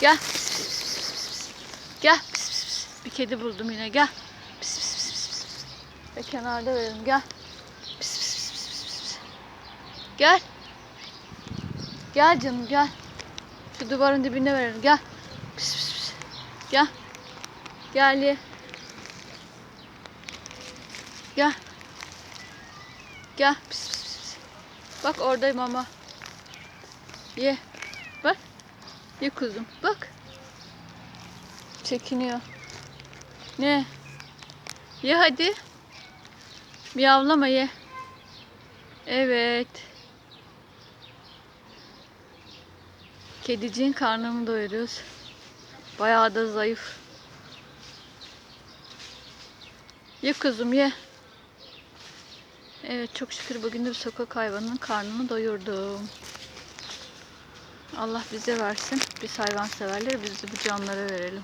Gel. Gel. Bir kedi buldum yine. Gel. Ve kenarda verelim. Gel. Gel. Gel canım gel. Şu duvarın dibine verelim. Gel. Gel. Gel. Gel. Gel. Pis, pis, pis. Bak oradayım ama. Ye. Bak. Ye kuzum. Bak. Çekiniyor. Ne? Ye hadi. Miyavlama ye. Evet. Kediciğin karnını doyuruyoruz. Bayağı da zayıf. Ye kuzum ye. Evet çok şükür bugün de bir sokak hayvanının karnını doyurdum. Allah bize versin. Biz hayvan severler, biz de bu canlara verelim.